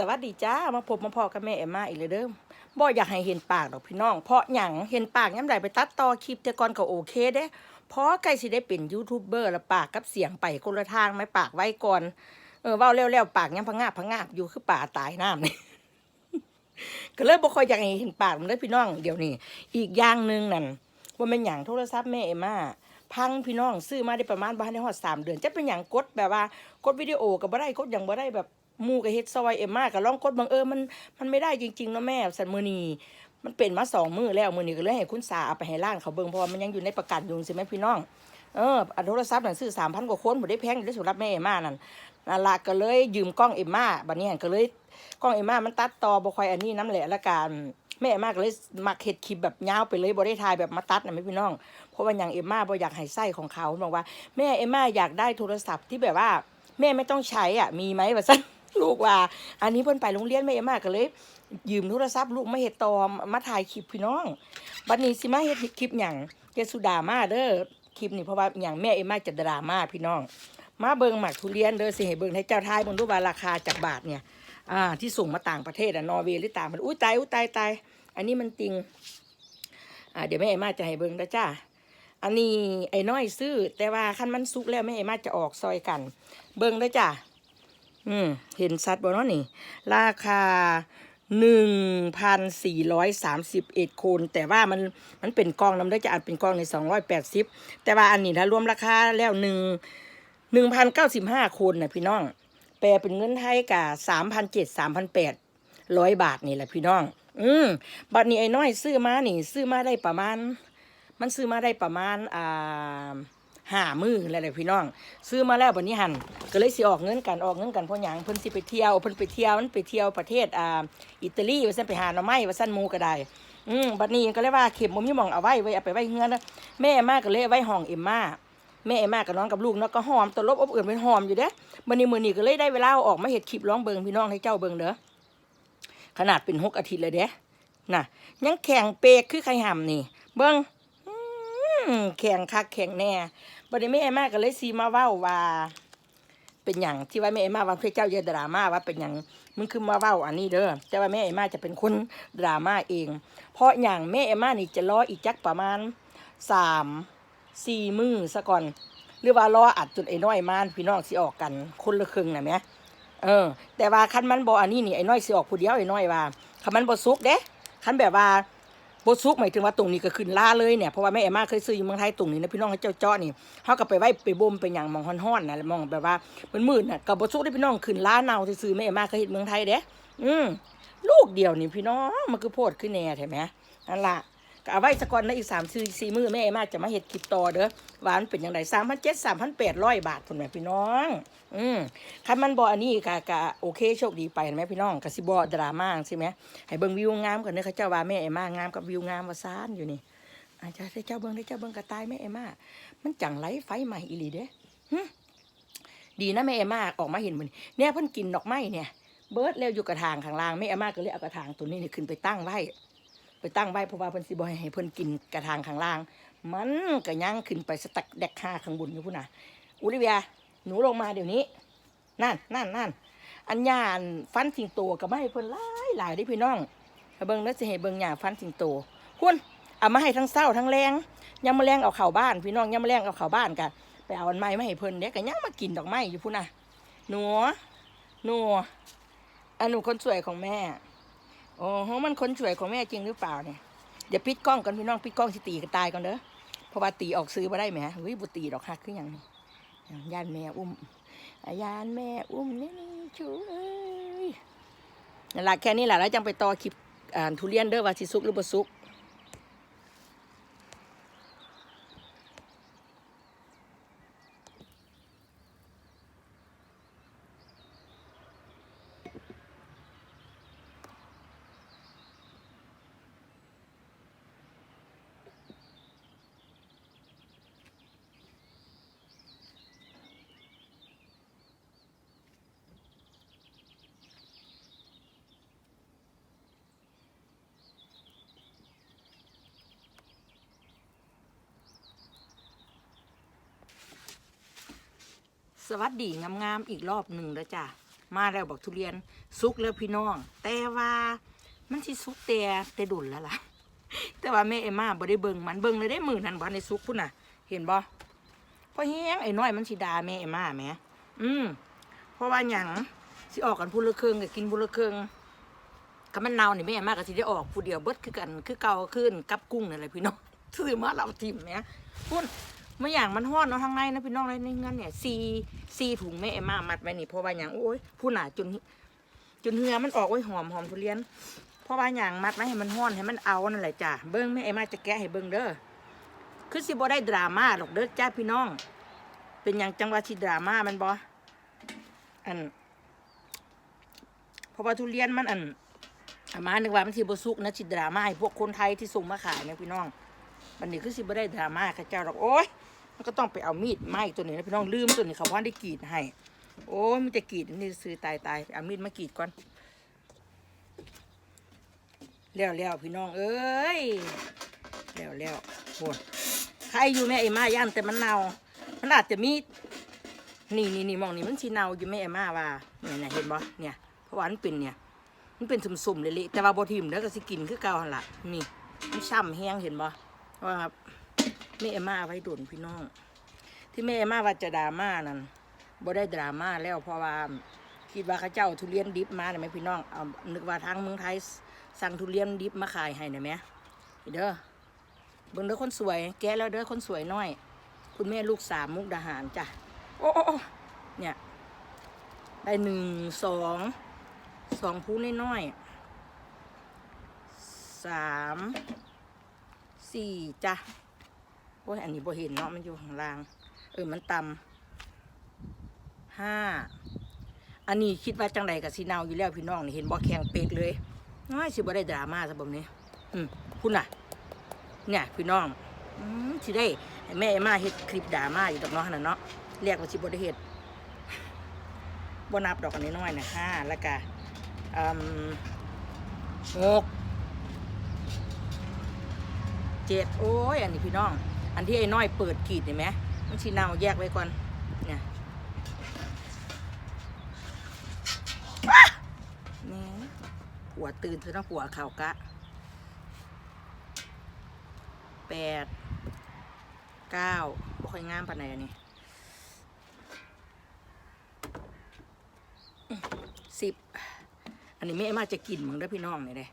สวัสดีจ้ามาพบมาพอกับแม่เอ็มมาอีกเลยเด้อบ่อยากให้เห็นปากดอกพี่น้อง เพราะหยังเห็นปากย้ำใดไปตัดต่อคลิปแต่ก่อนก็โอเคเด้เพราะใกล้สิได้เป็นยูทูบเบอร์แล้วปากกับเสียงไปคนละทางไหม่ปากไว้ก่อนเออว้าแล้วๆปากยังพังงาบพังงาบอยู่คือป่าตายน้ำนี่ก็เลยบ่ค่อยอยากให้เห็นปากมันเลยพี่น้องเดี๋ยวนี้อีกอย่างหนึ่งนั่นว่าเป็นอย่างโทรศัพท์แม่เอ็มมาพังพี่น้องซื้อมาได้ประมาณบ้านได้ฮอดสามเดือนจะเป็นอย่างกดแบบว่ากดวิดีโอก็บ่ได้กดอย่างบ่ได้แบบ มูกับเฮ็ดซอยเอ็มมาก็ลองกดบางเออมันมันไม่ได้จริงๆเนาะแม่สันมือนีมันเป็นมาสองมือแล้วมือนี้ก็เลยให้คุณสาเอาไปให้ร้านเขาเบิ่งเพราะว่ามันยังอยู่ในประกันอยู่ใช่ไหมพี่น้องเอออันโทรศัพท์นั่นซื้อสามพันกว่าคนบ่ได้แพงอยู่ได้สำหรับแม่เอ็มมานั่นนั่นละก็เลยยืมกล้องเอ็มมาบัดนี้หันก็เลยกล้องเอ็มมามันตัดต่อบ่ค่อยอันนี้น้ำแหละละกันแม่เอ็มมาก็เลยมักเฮ็ดคลิปแบบยาวไปเลยบ่ได้ถ่ายแบบมาตัดนะแม่พี่น้อง เพราะว่าอย่างเอ็มมาบ่อยากให้ไส้ของเขาบอกว่า แม่เอ็มมาอยากได้โทรศัพท์ที่แบบว่า แม่ไม่ต้องใช้อะมีไหมว่าซั่น ลูกว่า อันนี้เพิ่นไปโรงเรียนแม่เอมาก็เลย ยืมโทรศัพท์ลูกมาเฮ็ดต่อมาถ่ายคลิปพี่น้องบัดนี้สิมาเฮ็ดคลิปหยังเจสุดามาเด้อคลิปนี้เพราะว่าอย่างแม่เอ็มมาจะดราม่าพี่น้อง มาเบิ่งหมักทุเรียนเด้อสิให้เบิ่งให้เจ้าทายบิ่งดูว่าราคาจากบาทเนี่ยอ่าที่ส่งมาต่างประเทศอะนอร์เวย์หรือต่างประเทศอุ้ยตายอุ้ยตายตายอันนี้มันจริงอ่าเดี๋ยวแม่เอมาจะให้เบิ่งนะจ้าอันนี้ไอ้น้อยซื้อ แต่ว่าขั้นมันสุกแล้วแม่เอมาจะออกซอยกัน เบิ่งได้อจ้า อืมเห็นชัดบ่เนาะนี่ ราคาหนึ่งพันสี่ร้อยสามสิบเอ็ดคนแต่ว่ามันมันเป็นกล่องน้ำได้จะอัดเป็นกล่องในสองร้อยแปดสิบแต่ว่าอันนี้ถ้ารวมราคาแล้วหนึ่งหนึ่งพันเก้าสิบห้าคนนะพี่น้อง แปลเป็นเงินไทยกะสามพันเจ็ดสามพันแปดร้อยบาทนี่แหละพี่น้อง อืมบัดนี้ไอ้น้อยซื้อมานี่ ซื้อมาได้ประมาณ มันซื้อมาได้ประมาณอ่า ห้ามือแล้วแหละพี่น้อง ซื้อมาแล้วบัดนี้หันก็เลยสิออกเงินกันออกเงินกันเพราะหยังเพิ่นสิไปเที่ยวเพิ่นไปเที่ยวมันไปเที่ยวประเทศอ่าอิตาลีว่าซั่นไปหาหน่อไม้ว่าซั่นหมูก็ได้อืมบัดนี้ก็เลยว่าเข็มบ่มีหม่องเอาไว้ไว้เอาไปไว้เฮือนแม่มาก็เลยไว้ห้องเอ็มมาแม่เอ็มมากับน้องกับลูกเนาะก็หอมตวลบอบอื่นเป็นหอมอยู่เด้บันนี้มือนี้ก็เลยได้เวลาออกมาเห็ดคลิปร้องเบิงพี่น้องให้เจ้าเบิงเด้อขนาดเป็นหกอาทิตย์เลยเด้น่ะ ยังแข็งเปกคือใครห่ำนี่ เบิงแข็งคักแข็งแน่ บันนี้แม่เอมาก็เลยซีมาเว้าว่า เป็นอย่างที่ว่าแม่เอมาว่าพระเจ้าอย่าดราม่าว่าเป็นอย่างมึงคือมาเว้าอันนี้เด้อแต่ว่าแม่เอมาจะเป็นคนดราม่าเอง เพราะอย่างแม่เอมานี่จะรออีกจักประมาณสามสี่มือซะก่อน หรือว่ารออัดจนไอ้น้อยมานพี่น้องสิออกกันคนละครึ่งนะแหม่เออ แต่ว่าคันมันบ่อันนี้นี่ไอ้น้อยสิออกผู้เดียวไอ้น้อยว่าคันมันบ่สุกเด้คันแบบว่า บ่สุกหมายถึงว่าตรงนี้ก็ขึ้นล่าเลยเนี่ยเพราะว่าแม่เอ็มมาเคยซื้ออยู่เมืองไทยตรงนี้นะพี่น้องให้เจ้าจ้านี่เฮาก็ไปไหว้ไปบ่มไปหยังมองฮ้อนๆนะมองแบบว่ามันมืดน่ะก็บ่สุกได้พี่น้องขึ้นล่าเน่าซื่อแม่เอ็มมาเคยเฮ็ดเมืองไทยเด้อืมลูกเดียวนี่พี่น้องมันคือโพดขึ้นแน่ใช่ไหมนั่นละก็เอาไว้สักก่อนนะอีกสามสี่สี่มือแม่มาจะมาเห็ดคลิปต่อเด้อหวานเป็นยังไงสามพันเจ็ดสามพันแปดร้อยบาทคุณแม่พี่น้อง อืมคันมันบออันนี้กะกะโอเคโชคดีไปเห็นไหมพี่น้องกะสิบอดราม่าใช่ไหมให้เบิ่งวิวงามก่อนเด้อเขาเจ้าว่าแม่เอมางามกับวิวงามว่าซ่านอยู่นี่อาจจะได้เจ้าเบิ่งได้เจ้าเบิ่งกระต่ายแม่เอมามันจังไรไฟใหม่อีหลีเด้ดีนะแม่เอมาออกมาเห็นมันเนี่ยเพิ่นกินดอกไม้เนี่ย เบิร์ดเร็วอยู่กระถางข้างล่างแม่เอมาก็เลยเอากระถางตัวนี้นี่ขึ้นไปตั้งไว้ไปตั้งไว้เพราะว่าเพิ่นสิบ่ให้ให้เพิ่นกินกระทางข้างล่าง มันก็ย่างขึ้นไปสตักแดกค่าข้างบนอยู่พุ่นน่ะอุลิเวีย หนูลงมาเดี๋ยวนี้ นั่นนั่นนั่นอันญานฟันสิงโตก็มาให้เพิ่นหลายหลายเด้พี่น้องเบิ่งแล้วสิให้เบิ่งหญ้าฟันสิงโตคุณเอามาให้ทั้งเช้าทั้งแรงยามมื้อแรงเอาเข้าบ้าน พี่น้องยามมื้อแรงเอาเข้าบ้านกันไปเอาอันใหม่มาให้เพิ่นเด้ก็ยังมากินดอกไม้อยู่พุ่นน่ะหนูหนูอันหนูคนสวยของแม่โอ้โหมันคนสวยของแม่จริงหรือเปล่าเนี่ยเดี๋ยวปิดกล้องก่อนพี่น้องปิดกล้องสิตีกันตายก่อนเด้อเพราะว่าตีออกซื้อมาได้ไหมเฮ้ยบุตีดอกฮักคืออย่างนี้ ย่านแม่อุ้มย่านแม่อุ้มนี่ช่วยหลักแค่นี้แหละแล้วจังไปต่อคลิปทุเรียนเด้อว่าสิซุกหรือบ่ซุก สวัสดีงามๆอีกรอบหนึ่งแล้วจ้ะมาแล้วบอกทุเรียนสุกแล้วพี่น้อง แต่ว่ามันสิสุกแต่แต่ดุนแล้วล่ะ แต่ว่าแม่เอมมาบ่ได้เบิ่งมันเบิ่งเลยได้มือนั้นบ่ในสุกพุ่นน่ะ เห็นบ่เพราะแฮงไอ้น้อยมันสิดาแม่เอมมาแหมอืมเพราะว่าหยังสิออกกันพูละเครื่องก็กินพูละเครื่องก็มันเน่านี่แม่เอมมาก็สิได้ออกผู้เดียวเบิดคือกัน คือเก่าขึ้นกับกุ้งนั่นแหละพี่น้องซื้อมาเราทิ่มแหมพุ่น มื่ออย่างมันห้อนเนาะข้างในนะพี่น้องในในเงินเนี่ยซีซีถุงแม่เอมมามัดไว้นี่เพราะว่าอย่างโอ้ยผู้หนาจนจนเหือมันออกโอ้หอมหอมทุเรียน เพราะว่าอย่างมัดไว้ให้มันห้อนให้มันเอานั่นแหละจ้ะเบิ้งแม่เอมมาจะแกะให้เบิ้งเด้อคือสิบ่ได้ดราม่าหรอกเด้อจ้าพี่น้อง เป็นอย่างจังหวะที่ดราม่ามันบ่อันเพราะว่าทุเรียนมันอันอามานึกว่ามันสิบ่สุกนะสิดราม่าให้พวกคนไทยที่ส่งมาขายเนี่ยพี่น้องบันนี้คือสิบ่ได้ดราม่าค่ะเจ้าดอกโอ้ย มันก็ต้องไปเอามีดไม้ตัวนี้นะพี่น้องลืมตัวนี้เขาว่าได้กรีดให้ โอ้มันจะกรีดนี่ซื้อตายตายเอามีดมากรีดก่อนแล้วแล้วพี่น้องเอ้ยแล้วแล้วโหดใครอยู่แม่ไอ้มาย่านแต่มันเน่ามันอาจจะมีนี่นี่นี่มองนี่มันสีเนาอยู่แม่ไอ้มาว่าเนี่ยเนี่ยเห็นบ่เนี่ยเพราะว่ามันเป็นเนี่ย มันเป็นสุ่มๆเละๆแต่ว่าบ่ทิมแล้วก็สิกินคือเก่าหันล่ะนี่มันช่ำแห้งเห็นบ่ว่าแม่เอมมาไว้ดุนพี่น้อง ที่แม่เอมาว่าจะดราม่านั่นบ่ได้ดราม่าแล้วเพราะว่าคิดว่าข้าเจ้าทุเรียนดิบมาเนี่ยไหมพี่น้องเอานึกว่าทางเมืองไทยสั่งทุเรียนดิบมาขายให้เนี่ยไหมเด้อเบิ่งเด้อคนสวย แกแล้วเด้อคนสวยน้อย คุณแม่ลูกสามมุกดาหารจ้ะโอ้โอ้เนี่ยได้หนึ่งสองสองพูน้อยสามสี่จ้ะ โอ้ยอันนี้บ่เห็นเนาะมันอยู่ข้างล่าง เออมันต่ำห้าอันนี้คิดว่าจังใดกับสีเนาอยู่แล้วพี่น้องนี่เห็นบ่แข็งเป๊กเลยน้อยสิบ่ได้ดราม่าซะแบบนี้อืมคุณน่ะ เนี่ยพี่น้องอืมสิได้แม่มาเฮ็ดคลิปดราม่าอยู่ดอกเนาะหั่นน่ะเนาะเรียกว่าสิบ่ได้เฮ็ดบ่นับดอกอันนี้น้อยนะห้าแล้วก็อืมหกเจ็ดโอ้ยอันนี้พี่น้อง อันที่ไอ้น้อยเปิดกรีดเห็นไหมมันชีเนาแยกไว้ก่อนเนี่ยนี่หัวตื่นเธอต้องหัวเข่ากะแปดเก้าบ่ค่อยงามปานไหนอันนี้สิบอันนี้แม่มาจะกินมึงได้พี่น้องนี่เด้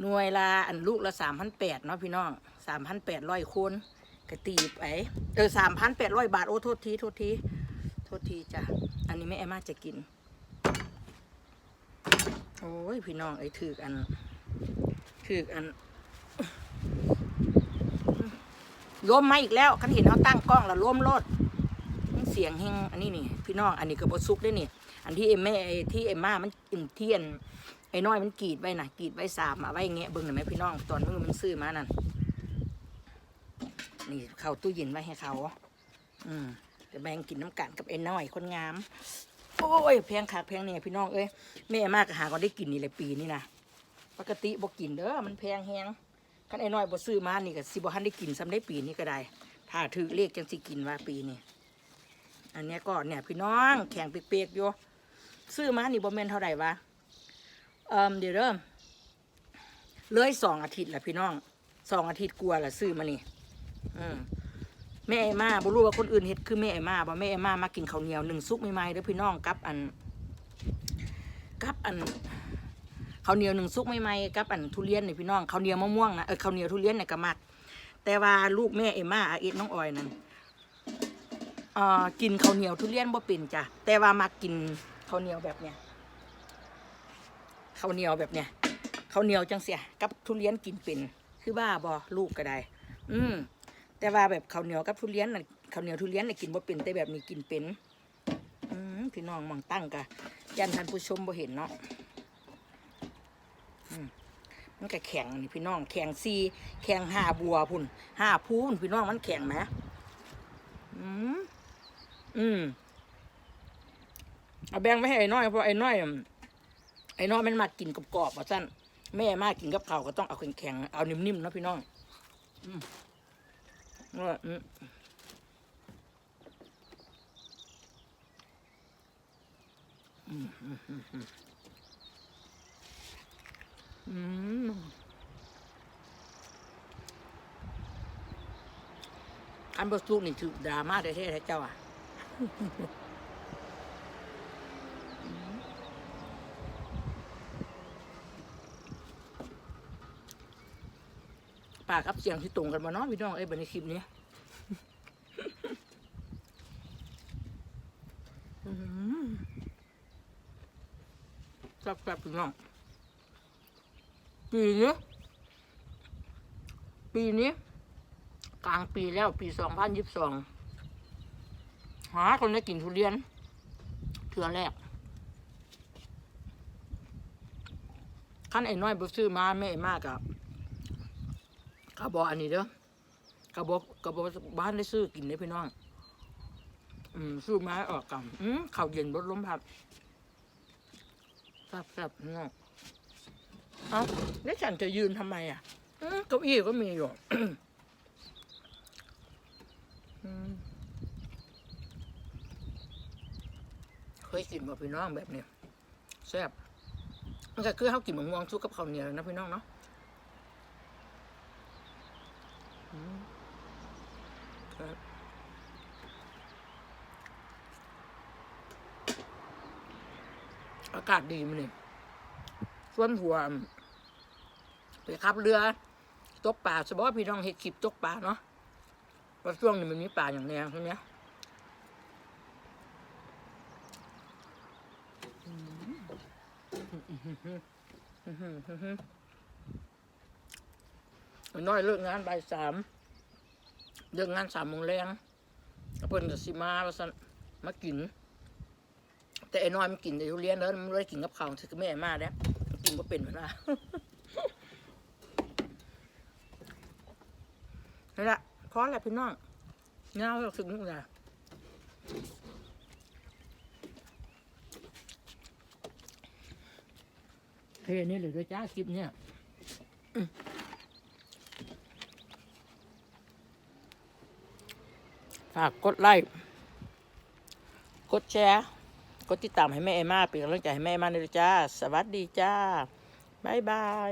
หน่วยละอันลูกละสามพันแปดเนาะพี่น้อง สามพันแปดร้อยคนกระตีไปเออสามพันแปดร้อยบาท โอ้โทษทีโทษทีโทษทีจ้ะ อันนี้แม่แอมมาจะกิน โอ้ย พี่น้องไอ้ถืออันถืออันล้มมาอีกแล้วคันเห็นเขาตั้งกล้องแล้วล้มรถเสียงเฮงอันนี้นี่ พี่น้องอันนี้ก็บซุกได้นี่ อันที่เอ็มแม่ไอ้ที่เอ็มมามันอินเทียนไอ้น้อยมันกรีดไว้นะกรีดไว้สามเอาไว้เงี้ยเบิ่งหน่อยไหมพี่น้องตอนมือมันซื้อมานั่น นี่เขาตู้เย็นไว้ให้เขา อืมจะแบ่งกินน้ำกันกับไอ้น้อยคนงาม โอ้ยแพงขาดแพงเนี่ยพี่น้องเอ้ยแม่มากหาก็ได้กินนี่แหละปีนี่นะปกติบ่กินเด้อมันแพงแฮงคันไอ้น้อยบ่ซื้อมานี่ก็สิบ่ทันได้กินซ้ำได้ปีนี้ก็ได้ ถ้าถือเลขจังสิกินว่าปีนี้อันนี้ก็เนี่ยพี่น้องแข็งเปียกๆอยู่ซื้อมานี่บ่แม่นเท่าไหร่วะเอ่มเดี๋ยวเริ่มเลยสองอาทิตย์แหละพี่น้องสองอาทิตย์กลัวละซื้อมานี่ แม่ไอ้มาบ่รู้ว่าคนอื่นเฮ็ดคือแม่ไอ้มาบ่แม่ไอ้มามากินข้าวเหนียวหนึ่งซุปใหม่ๆเด้อพี่น้องกับอัน กับอันข้าวเหนียวหนึ่งซุปใหม่ๆกับอันทุเรียนนี่พี่น้องข้าวเหนียวมะม่วงนะเออข้าวเหนียวทุเรียนเนี่ยก็มักแต่ว่าลูกแม่ไอ้มาอาเอ็ดน้องออยนั่นเอ่อกินข้าวเหนียวทุเรียนบ่เป็นจ้ะแต่ว่ามากินข้าวเหนียวแบบเนี้ยข้าวเหนียวแบบเนี้ยข้าวเหนียวจังเสียกับทุเรียนกินเป็นคือบ้าบอลูกก็ได้ อืม แต่ว่าแบบข้าวเหนียวกับทุเรียนน่ะข้าวเหนียวทุเรียนน่ะกินบ่เป็นแต่แบบนี้กินเป็นอืมพี่น้องมองตั้งกะยันท่านผู้ชมบ่เห็นเนาะอืมมันก็แข็งนี่พี่น้องแข็งซีแข็งห้าบัวพุ่นห้าพูนพี่น้องมันแข็งไหมอืมอืมเอาแบ่งไว้ให้ไอ้น้อยเพราะไอ้น้อยไอ้น้องมันมากินกรอบๆว่าสั้นแม่มากินกับข้าวก็ต้องเอาแข็งๆเอานิ่มๆนะพี่น้อง อืม ว่าอืมอืมอืมอืมอืมอืมอันบสุกนี่ถือดราม่าแท้ๆเจ้าอะ ปากกับเสียงที่ตรงกันมาเนาะพี่น้องเอ้ยบันในคลิปนี้อื้อหือแซ่บๆพี่น้องปีนี้ปีนี้กลางปีแล้วปีสองพันยิบสองหาคนได้กินทุเรียนเทือแรกขั้นไอ้น้อยบุซื้อมาแม่มากอะ กระบอกอันนี้เด้อกระบอกกระบอกบ้านได้ซื้อกินได้พี่น้อง อืมซื้อมาให้ออกกันอืมข้าวเย็นรถล้มพับแซ่บๆพี่น้องเอ้าแล้วฉันจะยืนทำไมอะอืมเก้าอี้ก็มีอยู่เคยกินบ่พี่น้องแบบนี้แซ่บมันก็คือข้าวกินมะม่วงชุกกับข้าวเหนียวนะพี่น้องเนาะอืมครับ อากาศดีมันนี่ส่วนหัวไปขับเรือ ตกปลาสบอพี่น้องเห็ดคลิปตกปลาเนาะเพราะช่วงนี้มันมีป่าอย่างแนวใช่ไหมน้อยเลิกงานบ่ายสามเลิกงานสามโมงแรงเพิ่นกับสิมาว่าซั่นมากิน แต่ไอ้น้อยมันกินแต่ทุเรียนแล้วมันไม่ได้กินกับข้าวที่แม่มาแล้วมันกินก็เป็นเหมือนว่านี่แหละพอแล้วพี่น้องเงาเราถึงนู่นนะเฮ้ยนี่เลยด้วยจ้าคลิปเนี่ยฝากกดไลค์ กดแชร์ กดติดตามให้แม่เอมาเป็นกำลังใจให้แม่เอมาด้วยจ้า สวัสดีจ้า บ๊ายบาย